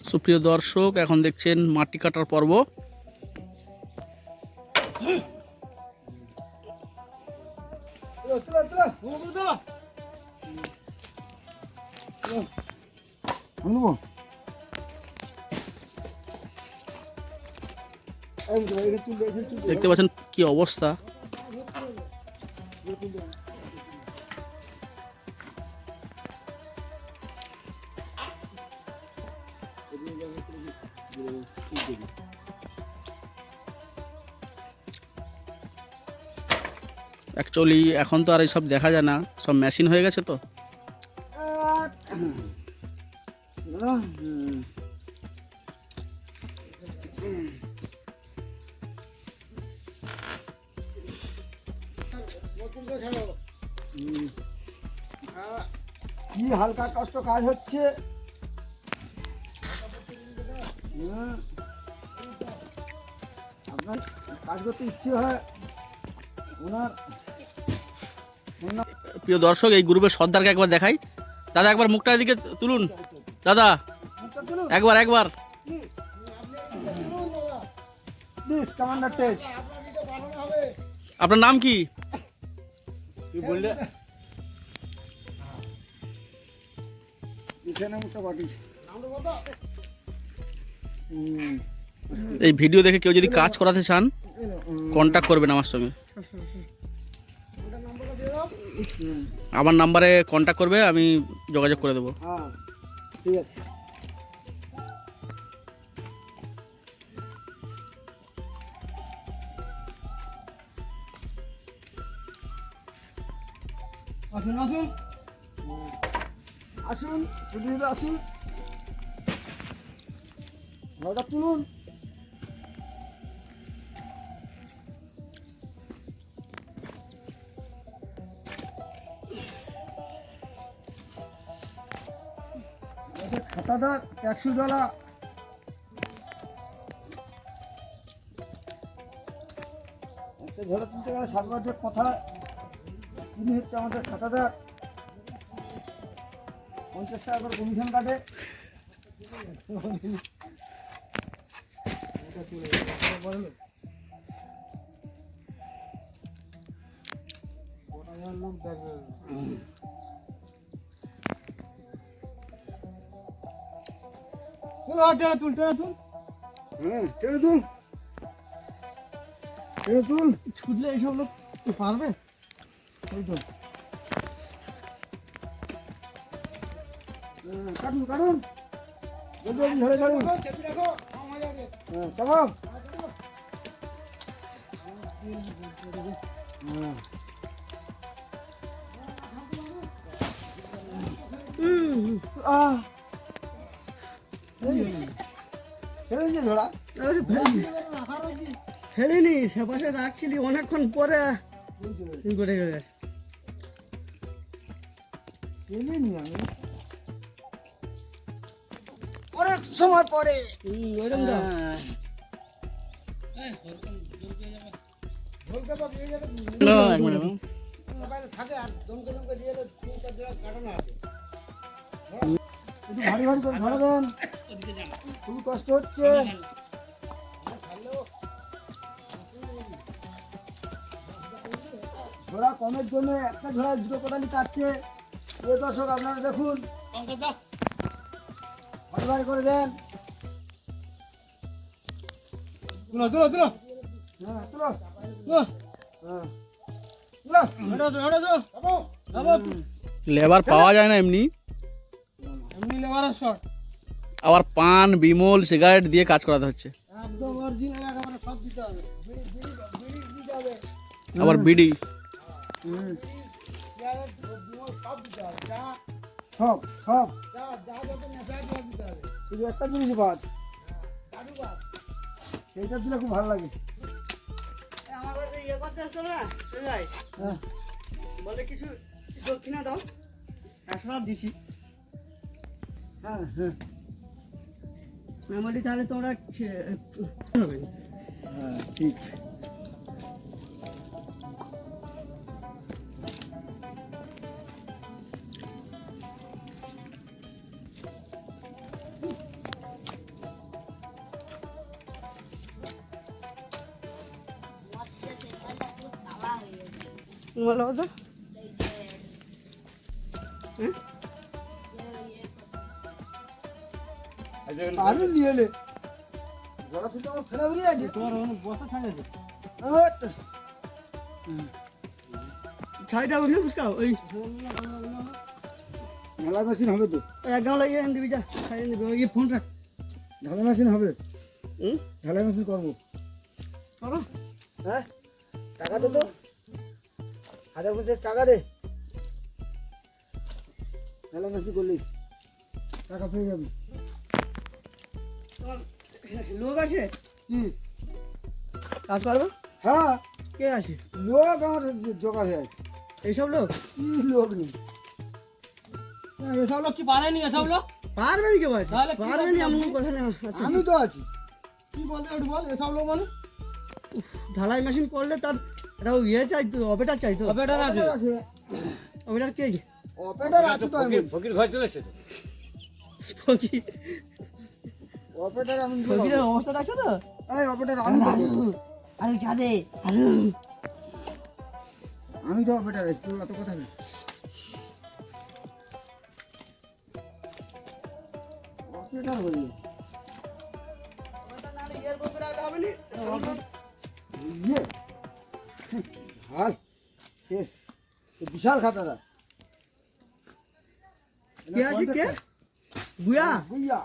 সুপ্রিয় দর্শক এখন দেখছেন মাটি কাটার পর্ব। দেখতে পাচ্ছেন কি অবস্থা। অ্যাকচুয়ালি এখন তো আর এইসব দেখা যায় না। সব মেশিন হয়ে গেছে তো। কি হালকা কষ্ট কাজ হচ্ছে। কাজ করতে ইচ্ছে হয়? প্রিয় দর্শক এই গ্রুপের সর্দারকে একবার দেখাই। দাদা একবার মুখটা এদিকে তুলুন। দাদা একবার একবার। আপনার নাম কি? বললে? এই ভিডিও দেখে কেউ যদি কাজ করাতে চান কন্ট্যাক্ট করবেন আমার সঙ্গে। আমার নাম্বারে কন্ট্যাক্ট করবে, আমি যোগাযোগ করে দেবো। হ্যাঁ ঠিক আছে। আসুন আসুন। আসুন আসুন। তুলুন। এটা ট্যাক্সি দ্বারা একটা ঝড়ে তুলতে গেলে সাতবার যে কথা তিনি হচ্ছে আমাদের খাতাদার পঞ্চাশ টাকা করে কমিশন কাটে। তুল টেনে তুল। হ্যাঁ টেনে তুল। টেনে তুল। ছুটলে এইসব লোক পারবে? ওই তো। হ্যাঁ, কাটুন কাটুন। জলদি হ্যাঁ হ্যাঁ আহ। দিয়েছে ফেলিনি সে পাশে রাখছিলি অনেকক্ষণ পরে ফেলিনি আমি অনেক সময় পরে ওইরকম যাও না, এক মিনিট, ম্যাম। একটু ভারী ভারী করে দেন। খুবই কষ্ট হচ্ছে। ঝোড়া কমের জন্য একটা ঝোড়া দুটো কোদালি কাটছে। প্রিয় দর্শক আপনারা দেখুন। ভারী ভারী করে দেন। তুলো তুলো তুলো। হ্যাঁ তুলো। হ্যাঁ। লেবার পাওয়া যায় না এমনি। আবার পান বিমল সিগারেট দিয়ে কাজ করাতে হচ্ছে। একদম অরিজিনাল একেবারে সব দিতে হবে। বিড়ি বিড়ি বিড়ি দিতে হবে। আবার বিডি। সব সব শুধু একটা জিনিস বাদ। দিলে খুব ভালো লাগে। ইয়ে হ্যাঁ। বলে কিছু দক্ষিণা দাও। একশো দিছি। হ্যাঁ হ্যাঁ মেমোরি তাহলে তোরা হবে হ্যাঁ ঠিক Well, other. আলু নিয়ে এলে থেকে আমার আছে তোমার ওখানে বসা থাকে আছে। হাট। ছাইটা উঠলে বুঝকাও ওই। ঢালা মেশিন হবে তো। ওই এক গাঁও লাগিয়ে এনে দিবি যা দিবি ওই ফোন রাখ ঢালা মেশিন হবে। মেশিন করব। করো। হ্যাঁ? টাকা দে তো। হাজার পঞ্চাশ টাকা দে। মেশিন করলি। টাকা পেয়ে যাবি। লোক আছে? কাজ করবে? হ্যাঁ। কে আছে? লোক আমার জোগাড় আছে। এইসব লোক? লোক নেই। এসব লোক কি পারেনি এসব লোক? পারবে নি কে ভাই পারবে নি এমন কথা নেই আমি তো আছি। কি বলতে একটু বল এসব লোক মানে? ঢালাই মেশিন করলে তার একটা ইয়ে চাই তো অপারেটার চাই তো। অপারেটর আছে? অপারেটর কে? অপারেটর আছে তো ফকির ঘর চলেছে ফকির অপারেটর আমি ফকিরের অবস্থা দেখছ তো? এই অপারেটর আমি আরে চাঁদে আমি তো অপারেটর আছি তোর অত কথা নেই। অপারেটর বলি। ইয়ে। বিশাল খাতারা কে আছে কে? বুয়া বুইয়া